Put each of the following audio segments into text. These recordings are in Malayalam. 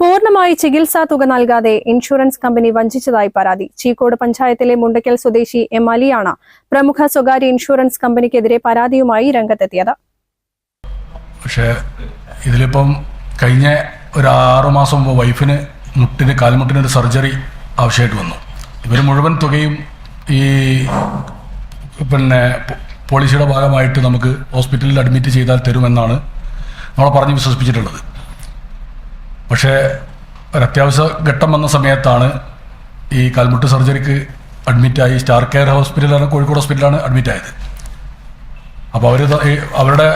പൂർണമായി ചികിത്സാ തുക നൽകാതെ ഇൻഷുറൻസ് കമ്പനി വഞ്ചിച്ചതായി പരാതി. ചീക്കോട് പഞ്ചായത്തിലെ മുണ്ടക്കൽ സ്വദേശി എം അലിയാണ് പ്രമുഖ സ്വകാര്യ ഇൻഷുറൻസ് കമ്പനിക്കെതിരെ പരാതിയുമായി രംഗത്തെത്തിയത്. പക്ഷേ ഇതിലിപ്പം കഴിഞ്ഞ ഒരു ആറു മാസം മുമ്പ് വൈഫിന് മുട്ടിന് കാൽമുട്ടിന് ഒരു സർജറി ആവശ്യമായിട്ട് വന്നു. ഇവർ മുഴുവൻ തുകയും ഈ പിന്നെ പോളിസിയുടെ ഭാഗമായിട്ട് നമുക്ക് ഹോസ്പിറ്റലിൽ അഡ്മിറ്റ് ചെയ്താൽ തരുമെന്നാണ് നമ്മളെ പറഞ്ഞ് വിശ്വസിപ്പിച്ചിട്ടുള്ളത്. പക്ഷേ ഒരത്യാവശ്യ ഘട്ടം വന്ന സമയത്താണ് ഈ കാൽമുട്ട് സർജറിക്ക് അഡ്മിറ്റായി സ്റ്റാർ കെയർ ഹോസ്പിറ്റലാണ് കോഴിക്കോട് ഹോസ്പിറ്റലാണ് അഡ്മിറ്റായത്. അപ്പോൾ അവർ അവരുടെ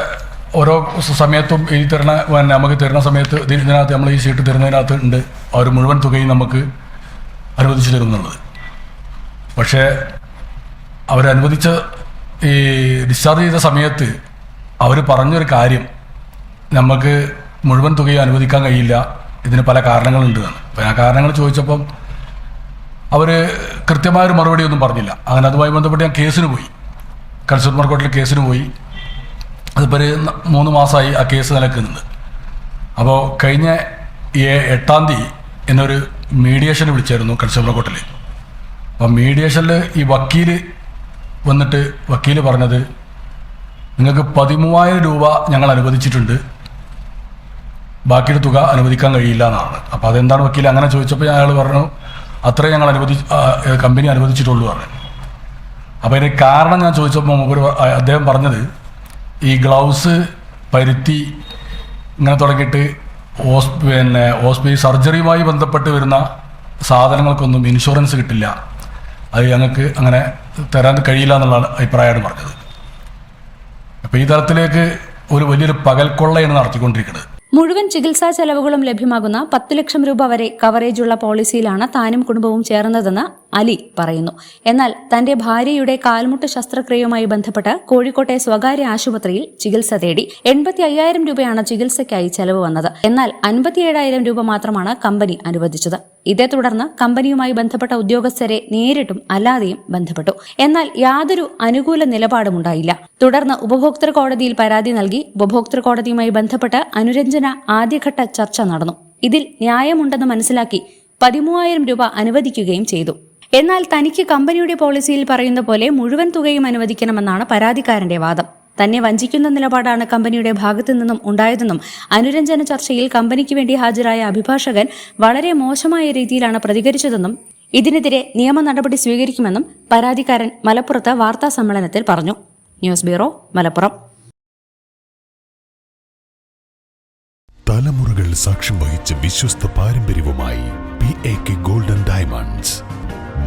ഓരോ സമയത്തും ഈ തരണ പിന്നെ നമുക്ക് തരുന്ന സമയത്ത് ഇത് ഇതിനകത്ത് നമ്മൾ ഈ സീറ്റ് തരുന്നതിനകത്ത് ഉണ്ട്. അവർ മുഴുവൻ തുകയും നമുക്ക് അനുവദിച്ചു തരുന്നുള്ളത്. പക്ഷേ അവരനുവദിച്ച ഈ ഡിസ്ചാർജ് ചെയ്ത സമയത്ത് അവർ പറഞ്ഞൊരു കാര്യം. നമുക്ക് മുഴുവൻ തുകയും അനുവദിക്കാൻ കഴിയില്ല. ഇതിന് പല കാരണങ്ങളുണ്ട്. അപ്പം ആ കാരണങ്ങൾ ചോദിച്ചപ്പം അവർ കൃത്യമായൊരു മറുപടി ഒന്നും പറഞ്ഞില്ല. അങ്ങനെ അതുമായി ബന്ധപ്പെട്ട് ഞാൻ കേസിന് പോയി. കൺസ്യൂമർ കോർട്ടിൽ കേസിന് പോയി. അതിപ്പോൾ മൂന്ന് മാസമായി ആ കേസ് നിലക്കുന്നുണ്ട് അപ്പോൾ കഴിഞ്ഞ എട്ടാം തീയതി എന്നൊരു മീഡിയേഷന് വിളിച്ചായിരുന്നു കൺസ്യൂമർ കോർട്ടിൽ അപ്പം മീഡിയേഷനിൽ ഈ വക്കീൽ വന്നിട്ട് വക്കീൽ പറഞ്ഞത് നിങ്ങൾക്ക് പതിമൂവായിരം രൂപ ഞങ്ങൾ അനുവദിച്ചിട്ടുണ്ട്. ബാക്കിയുടെ തുക അനുവദിക്കാൻ കഴിയില്ല എന്നാണ്. അപ്പോൾ അതെന്താണ് വക്കീൽ അങ്ങനെ ചോദിച്ചപ്പോൾ അയാൾ പറഞ്ഞു അത്രയും ഞങ്ങൾ അനുവദി കമ്പനി അനുവദിച്ചിട്ടുള്ളൂ പറഞ്ഞു. അപ്പോൾ അതിന് കാരണം ഞാൻ ചോദിച്ചപ്പോൾ പ- അദ്ദേഹം പറഞ്ഞത് ഈ ഗ്ലൗസ് പരുത്തി ഇങ്ങനെ തുടങ്ങിയിട്ട് ഹോസ് പിന്നെ ഹോസ്പിറ്റൽ സർജറിയുമായി ബന്ധപ്പെട്ട് വരുന്ന സാധനങ്ങൾക്കൊന്നും ഇൻഷുറൻസ് കിട്ടില്ല. അത് ഞങ്ങൾക്ക് അങ്ങനെ തരാൻ കഴിയില്ല എന്നുള്ളതാണ് അഭിപ്രായമാണ് പറഞ്ഞത്. അപ്പോൾ ഈ തരത്തിലേക്ക് ഒരു വലിയൊരു പകൽക്കൊള്ളയാണ് നടത്തിക്കൊണ്ടിരിക്കുന്നത്. മുഴുവൻ ചികിത്സാ ചെലവുകളും ലഭ്യമാകുന്ന പത്ത് ലക്ഷം രൂപ വരെ കവറേജുള്ള പോളിസിയിലാണ് താനും കുടുംബവും ചേർന്നതെന്ന് അലി പറയുന്നു. എന്നാൽ തന്റെ ഭാര്യയുടെ കാൽമുട്ട് ശസ്ത്രക്രിയയുമായി ബന്ധപ്പെട്ട് കോഴിക്കോട്ടെ സ്വകാര്യ ആശുപത്രിയിൽ ചികിത്സ തേടി എൺപത്തി അയ്യായിരം രൂപയാണ് ചികിത്സയ്ക്കായി ചെലവ് വന്നത്. എന്നാൽ അൻപത്തിയേഴായിരം രൂപ മാത്രമാണ് കമ്പനി അനുവദിച്ചത്. ഇതേ തുടർന്ന് കമ്പനിയുമായി ബന്ധപ്പെട്ട ഉദ്യോഗസ്ഥരെ നേരിട്ടും അല്ലാതെയും ബന്ധപ്പെട്ടു. എന്നാൽ യാതൊരു അനുകൂല നിലപാടും ഉണ്ടായില്ല. തുടർന്ന് ഉപഭോക്തൃ കോടതിയിൽ പരാതി നൽകി ഉപഭോക്തൃ കോടതിയുമായി ബന്ധപ്പെട്ട് അനുരഞ്ജന ആദ്യഘട്ട ചർച്ച നടന്നു. ഇതിൽ ന്യായമുണ്ടെന്ന് മനസ്സിലാക്കി പതിമൂവായിരം രൂപ അനുവദിക്കുകയും ചെയ്തു. എന്നാൽ തനിക്ക് കമ്പനിയുടെ പോളിസിയിൽ പറയുന്ന പോലെ മുഴുവൻ തുകയും അനുവദിക്കണമെന്നാണ് പരാതിക്കാരന്റെ വാദം. തന്നെ വഞ്ചിക്കുന്ന നിലപാടാണ് കമ്പനിയുടെ ഭാഗത്തു നിന്നും ഉണ്ടായതെന്നും അനുരഞ്ജന ചർച്ചയിൽ കമ്പനിക്ക് വേണ്ടി ഹാജരായ അഭിഭാഷകൻ വളരെ മോശമായ രീതിയിലാണ് പ്രതികരിച്ചതെന്നും ഇതിനെതിരെ നിയമ നടപടി സ്വീകരിക്കുമെന്നും പരാതിക്കാരൻ മലപ്പുറത്ത് വാർത്താ സമ്മേളനത്തിൽ പറഞ്ഞു. News bureau Malappuram. തലമുറകൾ സാക്ഷ്യം വഹിച്ച വിശ്വസ്ത പാരമ്പര്യവുമായി P A K golden diamonds.